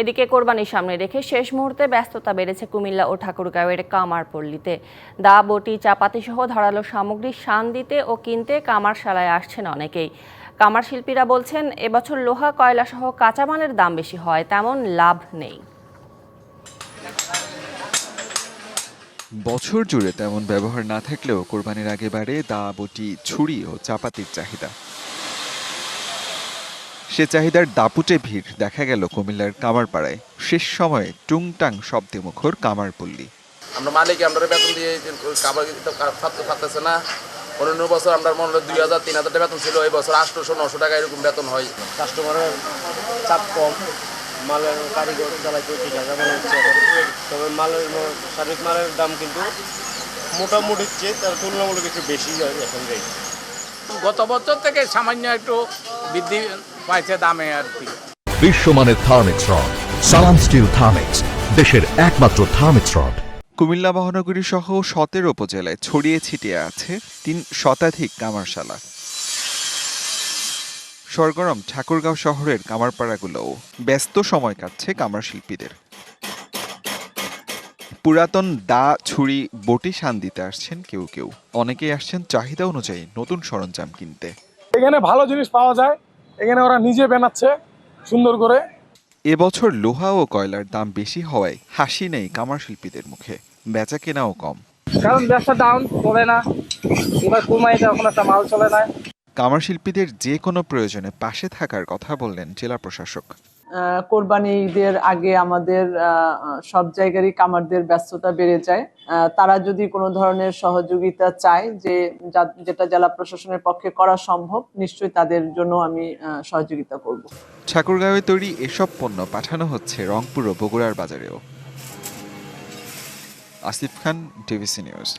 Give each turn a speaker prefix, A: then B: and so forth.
A: এদিকে কোরবানির সামনে রেখে শেষ মুহূর্তে ব্যস্ততা বেড়েছে কুমিল্লা ও ঠাকুরগাঁওয়ের কামারপল্লীতে। দা, বটি চাপাতি সহ ধারালো সামগ্রী শান দিতে ও কিনতে কামারশালায় আসছেন অনেকেই। কামার শিল্পীরা বলছেন, এবছর লোহা কয়লা সহ কাঁচামালের দাম বেশি হয়, তেমন লাভ নেই।
B: বছর জুড়ে তেমন ব্যবহার না থাকলেও কোরবানির আগে বাড়ে দা, বটি, ছুরি ও চাপাতির চাহিদা। সে চাহিদার দাপুটে ভিড় দেখা গেল কুমিল্লার কামারপাড়ায়। শেষ সময়ে টুংটাং শব্দে মুখর কামারপল্লী।
C: আমরা মালিক আমরা বেতন দিয়ে কাবার থাকতে পারতেছে না। অন্য বছর আমরা মনে হয় দুই হাজার তিন হাজার বেতন ছিল। এই বছর আটশোশো নশো টাকা এরকম বেতন হয়।
D: কাস্টমারের চাপ কম। মালের কারিগর চালাইতে ঠিক আছে মনে হচ্ছে তবে মালের সার্বিক মালের দাম কিন্তু মোটামুটি চেয়ে তার তুলনামূলক একটু বেশি হয় এখন
E: গত বছর থেকে সামান্য একটু বৃদ্ধি পাইছে দামে আর কি।
F: বিশ্বমানের Thermex rod Salam steel Thermex দেশের একমাত্র থার্মিক্স রড
B: কুমিল্লা মহানগরী সহ সতেরো উপজেলায় ছড়িয়ে ছিটিয়ে আছে তিন শতাধিক কামারশালা। সরগরম ঠাকুরগাঁও শহরের কামারপাড়াগুলোও ব্যস্ত সময় কাটছে কামার শিল্পীদের পুরাতন দা ছুরি বটি শান দিতে আসছেন কেউ কেউ। অনেকেই আসছেন চাহিদা অনুযায়ী নতুন সরঞ্জাম কিনতে।
G: এখানে ভালো জিনিস পাওয়া যায় এখানে ওরা নিজে বানাচ্ছে সুন্দর করে।
B: এবছর লোহা ও কয়লার দাম বেশি হওয়ায় হাসি নেই কামার শিল্পীদের মুখে। বেচা কেনাও কম।
D: কারণ ব্যবসা ডাউন চলে না। এবার কুরমাইতে এখন একটা মাল চলে না।
B: কামার শিল্পীদের যে কোনো প্রয়োজনে পাশে থাকার কথা বললেন জেলা প্রশাসক।
H: কোরবানি ঈদের আগে আমাদের সব জায়গারই কামারদের ব্যস্ততা বেড়ে যায়। তারা যদি কোনো ধরনের সহযোগিতা চায় যে যেটা জেলা প্রশাসনের পক্ষে করা সম্ভব, নিশ্চয়ই তাদের জন্য আমি সহযোগিতা করব।
B: ঠাকুরগাঁওয়ে তৈরি এসব পণ্য পাঠানো হচ্ছে রংপুর ও বগুড়ার বাজারেও। Asif Khan DVC news.